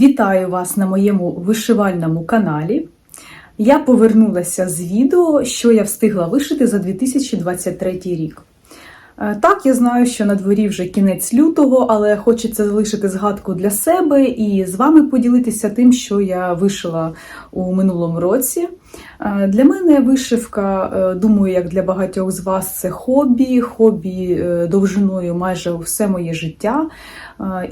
Вітаю вас на моєму вишивальному каналі. Я повернулася з відео, що я встигла вишити за 2023 рік. Е, Так, я знаю, що на дворі вже кінець лютого, але хочеться залишити згадку для себе і з вами поділитися тим, що я вишила у минулому році. Е, Для мене вишивка, е, думаю, як для багатьох з вас, це хобі, хобі е, довжиною майже все моє життя.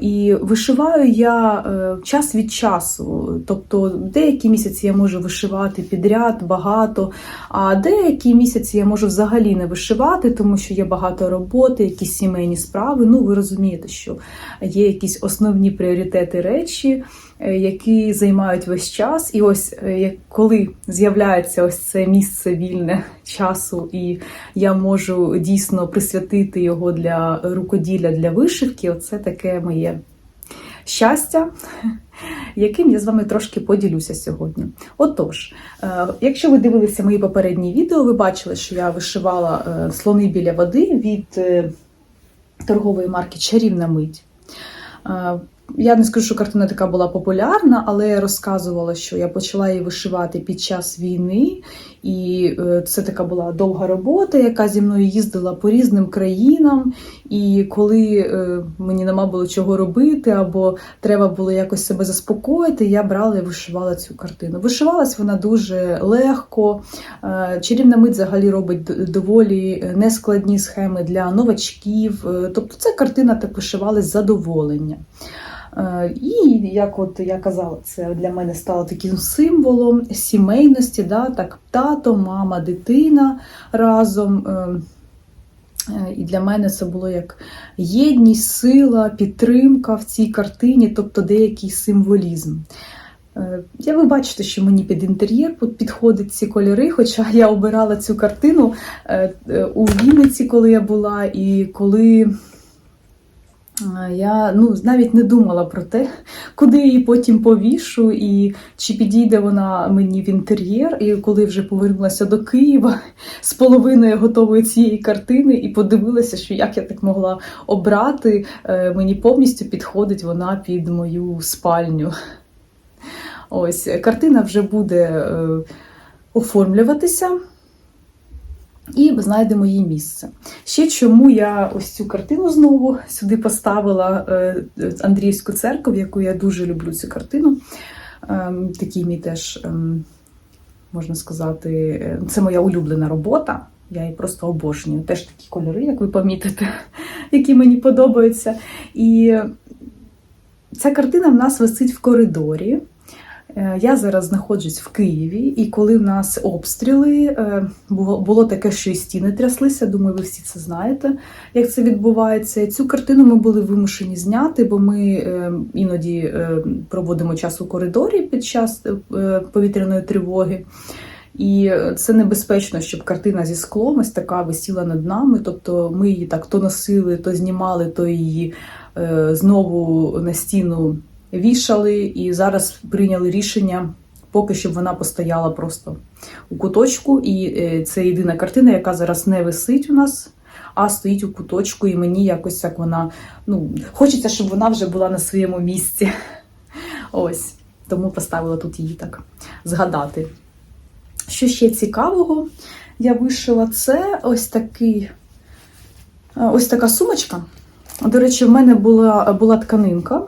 І вишиваю я час від часу. Тобто деякі місяці я можу вишивати підряд багато, а деякі місяці я можу взагалі не вишивати, тому що є багато роботи, якісь сімейні справи. Ну, ви розумієте, що є якісь основні пріоритети речі, які займають весь час. І ось е, коли з'являється ось це місце вільне часу, і я можу дійсно присвятити його для рукоділля, для вишивки, оце таке моє щастя. Яким я з вами трошки поділюся сьогодні. Отож, е, якщо ви дивилися мої попередні відео, ви бачили, що я вишивала е, слони біля води від е, торгової марки Чарівна мить. Я не скажу, що картина така була популярна, але я розказувала, що я почала її вишивати під час війни, і е, це така була довга робота, яка зі мною їздила по різним країнам. І коли е, мені нема було чого робити, або треба було якось себе заспокоїти, я брала і вишивала цю картину. Вишивалась вона дуже легко. Е, Чарівна мить взагалі робить доволі нескладні схеми для новачків. Тобто це картина так вишивалась з задоволення. Е, І як от я казала, це для мене стало таким символом сімейності, да, так тато, мама, дитина разом. Е, е, І для мене це було як єдність, сила, підтримка в цій картині, тобто деякий символізм. Я ви бачите, що мені під інтер'єр підходять ці кольори, хоча я обирала цю картину у Вінниці, коли я була, і коли я ну, навіть не думала про те, куди її потім повішу, і чи підійде вона мені в інтер'єр. І коли вже повернулася до Києва з половиною готової цієї картини, і подивилася, що як я так могла обрати, е, мені повністю підходить вона під мою спальню. Ось картина вже буде е, оформлюватися. І знайдемо її місце. Ще чому я ось цю картину знову сюди поставила е, Андріївську церкву, яку я дуже люблю цю картину. Ем, Такий мій теж, ем, можна сказати, е, це моя улюблена робота. Я її просто обожнюю. Теж такі кольори, як ви помітите, які мені подобаються. І ця картина в нас висить в коридорі. Е, Я зараз знаходжусь в Києві, і коли в нас обстріли, е, було таке, що і стіни тряслися. Думаю, ви всі це знаєте, як це відбувається. Цю картину ми були вимушені зняти, бо ми е, іноді проводимо час у коридорі під час повітряної тривоги. І це небезпечно, щоб картина зі склом ось така висіла над нами. Тобто ми її так то носили, то знімали, то її знову на стіну вішали, і зараз прийняли рішення, поки щоб вона постояла просто у куточку. І е, це єдина картина, яка зараз не висить у нас, а стоїть у куточку, і мені якось як вона. Ну, хочеться, щоб вона вже була на своєму місці. Ось. Тому поставила тут її так згадати. Що ще цікавого я вишила, це ось такий. е, Ось така сумочка. До речі, в мене була, була тканинка.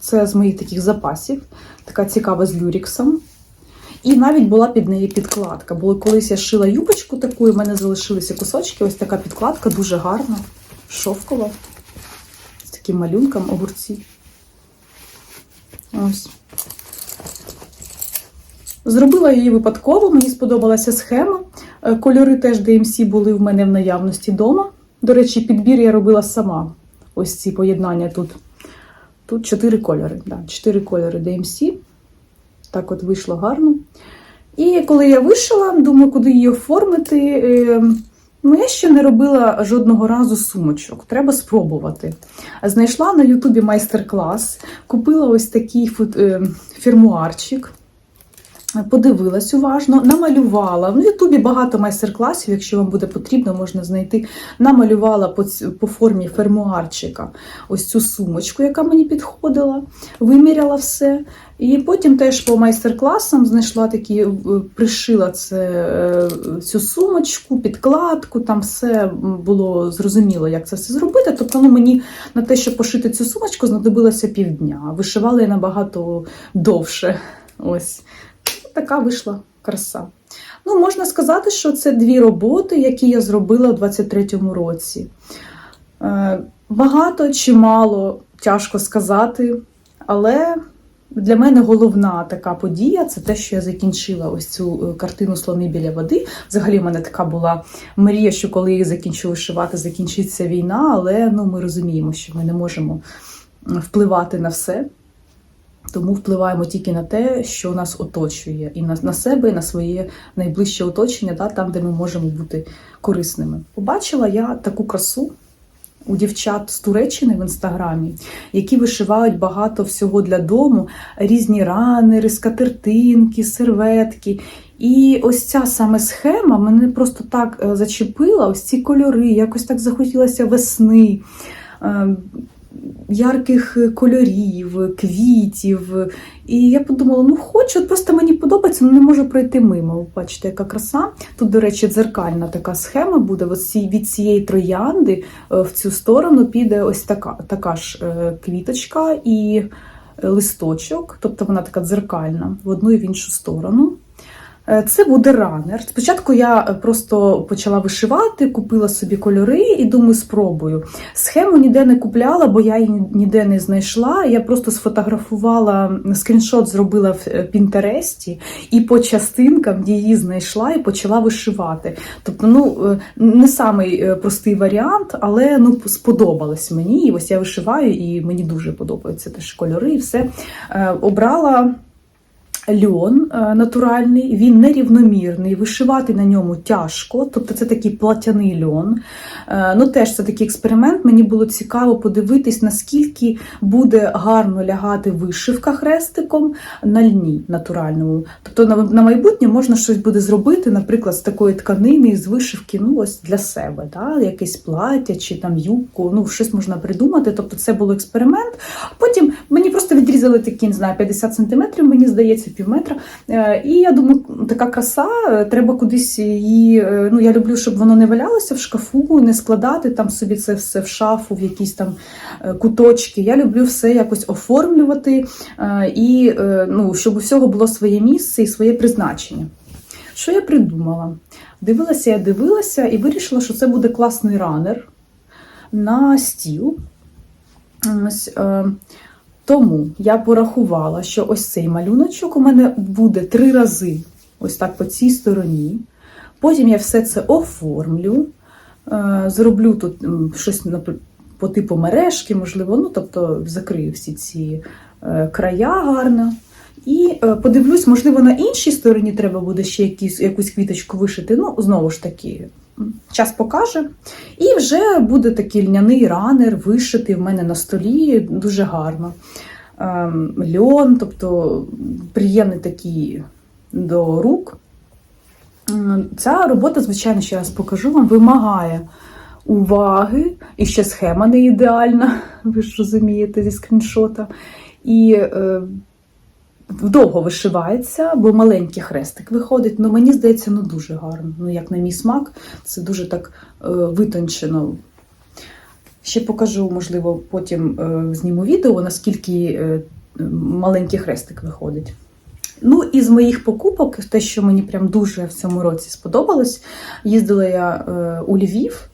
Це з моїх таких запасів. Така цікава з люріксом. І навіть була під неї підкладка. Бо колись я шила юбочку таку, і в мене залишилися кусочки. Ось така підкладка, дуже гарна, шовкова. З таким малюнком огурці. Ось. Зробила її випадково, мені сподобалася схема. Е, Кольори теж DMC були в мене в наявності вдома. До речі, підбір я робила сама. Ось ці поєднання тут. Тут чотири кольори. Да, кольори DMC. Так от вийшло гарно. І коли я вишила, думаю, куди її оформити. е, Ну, я ще не робила жодного разу сумочок. Треба спробувати. Знайшла на Ютубі майстер-клас, купила ось такий фут- е, фірмуарчик. Подивилась уважно, намалювала. В Ютубі багато майстер-класів, якщо вам буде потрібно, можна знайти. Намалювала по, по формі фермуарчика ось цю сумочку, яка мені підходила, виміряла все. І потім теж по майстер-класам знайшла такі, е, пришила це, е, цю сумочку, підкладку, там все було зрозуміло, як це все зробити. Тобто ну, мені на те, щоб пошити цю сумочку, знадобилося півдня. Вишивала я набагато довше. Ось така вийшла краса. Ну, можна сказати, що це дві роботи, які я зробила у 23-му році. Е, Багато чи мало, тяжко сказати, але для мене головна така подія це те, що я закінчила ось цю е, картину слони біля води. Взагалі, в мене така була мрія, що коли я закінчу вишивати, закінчиться війна, але ну, ми розуміємо, що ми не можемо впливати на все. Тому впливаємо тільки на те, що нас оточує, і на, на себе, і на своє найближче оточення, да, там, де ми можемо бути корисними. Побачила я таку красу у дівчат з Туреччини в інстаграмі, які вишивають багато всього для дому, різні ранери, скатертинки, серветки. І ось ця саме схема мене просто так е, зачепила, ось ці кольори, якось так захотілося весни. Е, ярких кольорів, квітів. І я подумала, ну хочу, просто мені подобається, але не можу пройти мимо. Бачите, яка краса. Тут, до речі, дзеркальна така схема буде. Ось від цієї троянди е, в цю сторону піде ось така, така ж е, квіточка і е, листочок, тобто вона така дзеркальна в одну і в іншу сторону. Е, Це буде ранер. Спочатку я е, просто почала вишивати, купила собі кольори і думаю, спробую. Схему ніде не купляла, бо я її ніде не знайшла. Я просто сфотографувала скріншот, зробила в е, Пінтересті і по частинкам її знайшла і почала вишивати. Тобто, ну не самий простий варіант, але ну сподобалось мені. І ось я вишиваю, і мені дуже подобаються теж кольори. І все обрала. Льон е, натуральний, він нерівномірний, вишивати на ньому тяжко, тобто це такий платяний льон. Е, Ну теж це такий експеримент. Мені було цікаво подивитись, наскільки буде гарно лягати вишивка хрестиком на льні натуральному. Тобто на, майбутнє можна щось буде зробити, наприклад, з такої тканини, з вишивки, ну ось для себе, да? якесь плаття чи там юбку, ну щось можна придумати. Тобто це був експеримент. Потім мені просто відрізали такі, не знаю, 50 сантиметрів, мені здається, пів. Е, І я думаю, така краса, е, треба кудись її. е, Ну, я люблю, щоб воно не валялося в шкафу, не складати там собі це все в шафу, в якісь там куточки. Я люблю все якось оформлювати і ну, щоб у всього було своє місце і своє призначення. Що я придумала? Дивилася, я дивилася і вирішила, що це буде класний ранер на стіл. Ось, тому я порахувала, що ось цей малюночок у мене буде три рази ось так по цій стороні. Потім я все це оформлю, е, зроблю тут щось по типу мережки, можливо, ну тобто закрию всі ці е, края гарно. І е, подивлюсь, можливо, на іншій стороні треба буде ще якісь, якусь квіточку вишити. Ну, знову ж таки, час покаже. І вже буде такий льняний ранер вишитий в мене на столі дуже гарно. Ем, Льон, тобто приємний такий до рук. Ця робота, звичайно, ще раз покажу вам, вимагає уваги, і ще схема не ідеальна, ви ж розумієте, зі скріншота. І е, довго вишивається, бо маленький хрестик виходить. Ну, мені здається, ну дуже гарно. Ну, як на мій смак, це дуже так е, витончено. Ще покажу, можливо, потім е, зніму відео, наскільки е, маленький хрестик виходить. Ну, із моїх покупок, те, що мені прям дуже в цьому році сподобалось, їздила я е, у Львів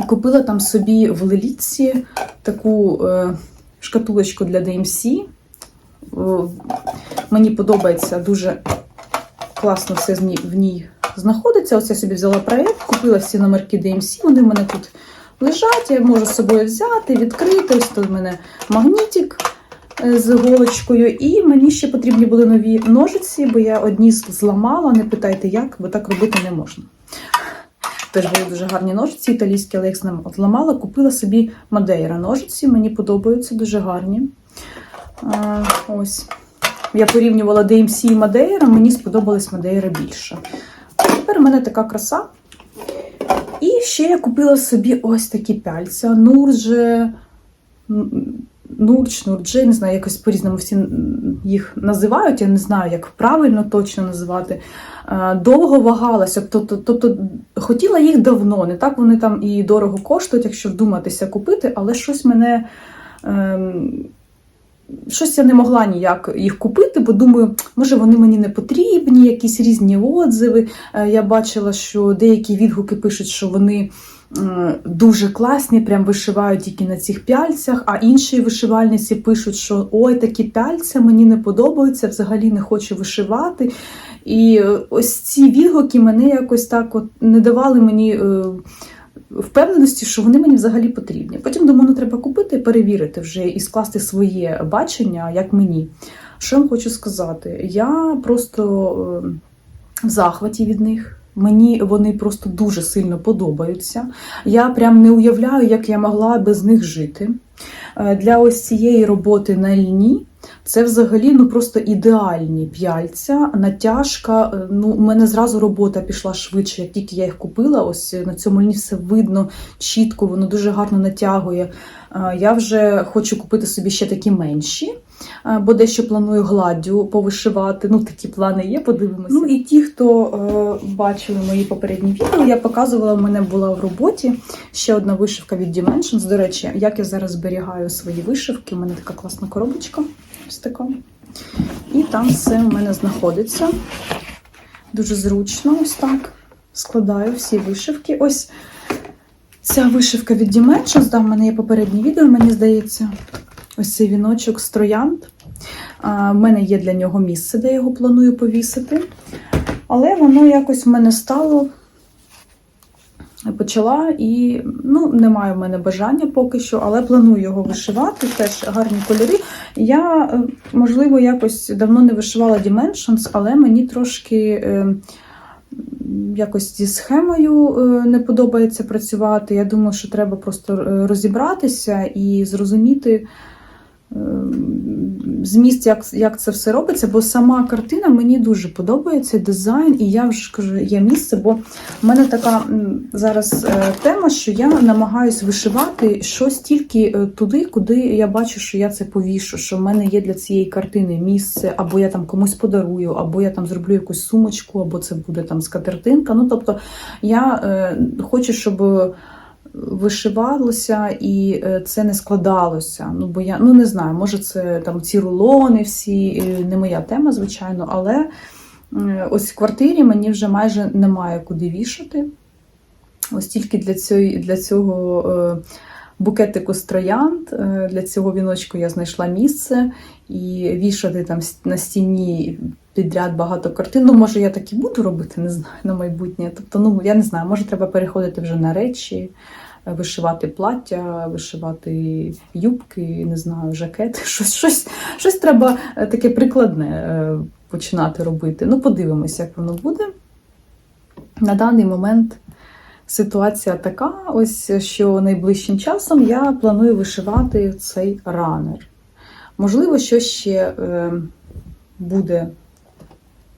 і купила там собі в Лелітці таку е, шкатулочку для DMC. Мені подобається дуже класно все в ній знаходиться. Ось я собі взяла проєкт, купила всі номерки DMC, вони в мене тут лежать, я можу з собою взяти, відкрити. Ось тут в мене магнітик е, з голочкою. І мені ще потрібні були нові ножиці, бо я одні зламала. Не питайте як, бо так робити не можна. Теж були дуже гарні ножиці, італійські, але їх злам- зламала. Купила собі Мадейра ножиці, мені подобаються, дуже гарні. Ось. я порівнювала DMC і Мадейра, мені сподобалась Мадейра більше. Тепер у мене така краса. І ще я купила собі ось такі пяльця. Нурже, Нурч, Нурдже, не знаю, якось по-різному всі їх називають. Я не знаю, як правильно точно називати. Довго вагалася, тобто, тобто хотіла їх давно. Не так вони там і дорого коштують, якщо вдуматися купити, але щось мене. Ем, Щось я не могла ніяк їх купити, бо думаю, може вони мені не потрібні, якісь різні отзиви. Е, Я бачила, що деякі відгуки пишуть, що вони дуже класні, прям вишивають тільки на цих пяльцях, а інші вишивальниці пишуть, що ой, такі пяльця мені не подобаються, взагалі не хочу вишивати. І е, ось ці відгуки мене якось так от не давали мені. Впевненості, що вони мені взагалі потрібні. Потім думаю, ну треба купити, перевірити вже і скласти своє бачення, як мені. Що я вам хочу сказати? Я просто е, в захваті від них. Мені вони просто дуже сильно подобаються. Я прям не уявляю, як я могла без них жити. Е, Для ось цієї роботи на льні це взагалі ну просто ідеальні п'яльця, натяжка. Е, Ну, у мене зразу робота пішла швидше, як тільки я їх купила. Ось на цьому льні все видно чітко, воно дуже гарно натягує. Е, Я вже хочу купити собі ще такі менші, е, бо дещо планую гладдю повишивати. Ну, такі плани є, подивимося. Ну і ті, хто е, бачили мої попередні відео, я показувала, у мене була в роботі ще одна вишивка від Dimensions. До речі, як я зараз зберігаю свої вишивки, у мене така класна коробочка. Ось така. І там все у мене знаходиться. Дуже зручно, ось так. Складаю всі вишивки. Ось ця вишивка від Dimensions, да, в мене є попереднє відео, мені здається. Ось цей віночок з троянд. В мене є для нього місце, де я його планую повісити. Але воно якось в мене стало. Почала і ну, немає в мене бажання поки що, але планую його вишивати. Теж гарні кольори. Я, е, можливо, якось давно не вишивала Dimensions, але мені трошки е, якось зі схемою е, не подобається працювати. Я думаю, що треба просто розібратися і зрозуміти. Е, Зміст, як, як це все робиться, бо сама картина мені дуже подобається, дизайн, і я вже кажу, є місце, бо в мене така зараз е, тема, що я намагаюсь вишивати щось тільки е, туди, куди я бачу, що я це повішу, що в мене є для цієї картини місце, або я там комусь подарую, або я там зроблю якусь сумочку, або це буде там скатертинка. Ну, тобто я е, хочу, щоб вишивалося і е, це не складалося. Ну, бо я ну не знаю, може це там ці рулони всі, е, не моя тема, звичайно, але ось в квартирі мені вже майже немає куди вішати. Ось тільки для цього, для цього е, букетику з для цього віночку я знайшла місце і вішати там на стіні підряд багато картин. Ну, може, я так і буду робити, не знаю, на майбутнє. Тобто, ну я не знаю, може треба переходити вже на речі, вишивати плаття, вишивати юбки, не знаю, жакети. Щось, щось, щось треба е, таке прикладне е, починати робити. Ну, подивимося, як воно буде. На даний момент ситуація така, ось що найближчим часом я планую вишивати цей ранер. Можливо, що ще е, буде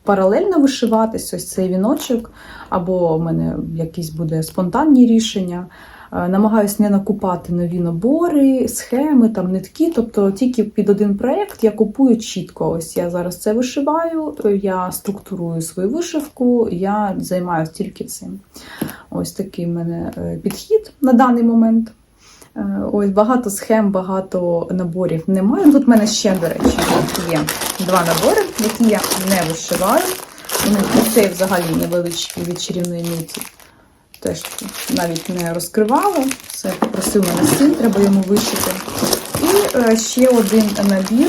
паралельно вишиватись, ось цей віночок, або в мене якісь буде спонтанні рішення. Е, Намагаюсь не накупати нові набори, схеми, там нитки. Тобто тільки під один проєкт я купую чітко. Ось я зараз це вишиваю, я структурую свою вишивку, я займаюся тільки цим. Ось такий в мене е, підхід на даний момент. Е, Ось багато схем, багато наборів немає. Тут в мене ще, до речі, є два набори, які я не вишиваю. Вони цей взагалі невеличкий від чарівної ниті. Теж навіть не розкривала. Це попросив мене син, треба йому вишити. І е, ще один набір,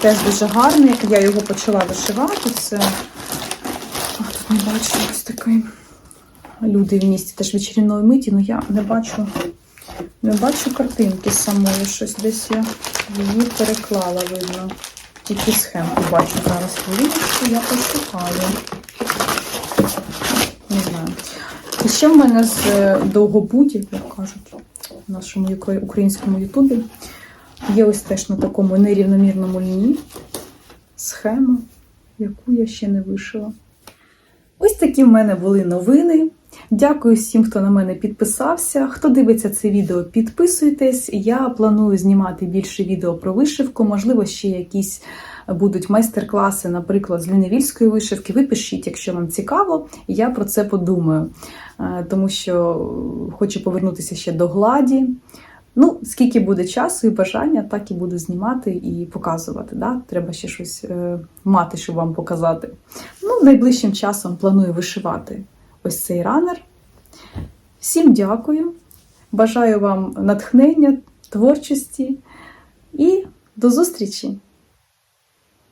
теж дуже гарний. Я його почала вишивати. Це а, тут не бачу ось такий. Люди в місті теж від миті, але я не бачу. Не бачу картинки самої, щось десь я її переклала, видно. Тільки схемку бачу зараз хвилиночку, я пошукаю. Не знаю. І ще в мене з е, довгобудів, як кажуть, в нашому українському ютубі, є ось теж на такому нерівномірному лінії. схему, яку я ще не вишила. Ось такі в мене були новини. Дякую всім, хто на мене підписався. Хто дивиться це відео, підписуйтесь. Я планую знімати більше відео про вишивку, можливо, ще якісь будуть майстер-класи, наприклад, з лінивільської вишивки. Ви пишіть, якщо вам цікаво, я про це подумаю, Е, тому що хочу повернутися ще до гладі. Ну, скільки буде часу і бажання, так і буду знімати і показувати. Да? Треба ще щось е, мати, щоб вам показати. Ну, найближчим часом планую вишивати ось цей ранер. Всім дякую. Бажаю вам натхнення, творчості і до зустрічі!